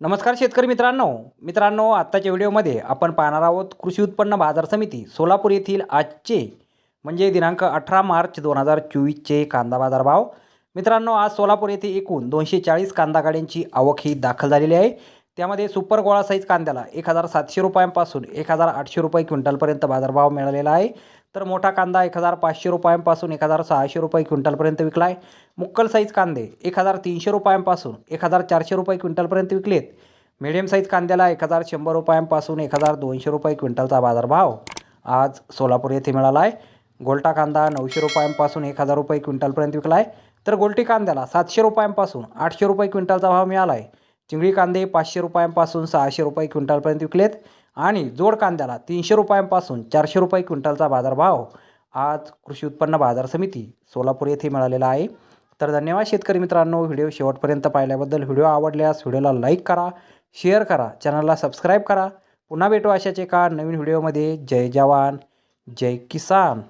नमस्कार शेतकरी मित्रांनो. मित्रांनो आत्ताच्या व्हिडिओमध्ये आपण पाहणार आहोत कृषी उत्पन्न बाजार समिती सोलापूर येथील आजचे म्हणजे दिनांक अठरा मार्च दोन हजार चोवीसचे कांदा बाजार भाव मित्रांनो आज सोलापूर येथे एकूण दोनशे चाळीस कांदा गाड्यांची आवक ही दाखल झालेली आहे. त्यामध्ये सुपर गोळा साईज कांद्याला एक हजार सातशे रुपयांपासून एक हजार आठशे रुपये क्विंटलपर्यंत बाजारभाव मिळालेला आहे. तर मोठा कांदा एक हजार पाचशे रुपयांपासून एक हजार सहाशे रुपये क्विंटलपर्यंत विकला आहे मुक्कल साईज कांदे एक हजार तीनशे रुपयांपासून एक हजार चारशे रुपये क्विंटलपर्यंत विकलेत. मिडियम साईज कांद्याला एक हजार शंभर रुपयांपासून एक हजार दोनशे रुपये क्विंटलचा बाजारभाव आज सोलापूर येथे मिळाला आहे गोल्टा कांदा नऊशे रुपयांपासून एक हजार रुपये क्विंटलपर्यंत विकला आहे तर गोल्टी कांद्याला सातशे रुपयांपासून आठशे रुपये क्विंटलचा भाव मिळाला आहे चिंगळी कांदे पाचशे रुपयांपासून सहाशे रुपये क्विंटलपर्यंत विकलेत. आणि जोड कांद्याला तीनशे रुपयांपासून चारशे रुपये क्विंटलचा बाजारभाव. आज कृषी उत्पन्न बाजार समिती सोलापूर येथे मिळालेला आहे. तर धन्यवाद शेतकरी मित्रांनो व्हिडिओ शेवटपर्यंत पाहिल्याबद्दल. व्हिडिओ आवडल्यास व्हिडिओला लाईक करा शेअर करा चॅनलला सबस्क्राईब करा. पुन्हा भेटू अशाच एका नवीन व्हिडिओमध्ये. जय जवान जय किसान.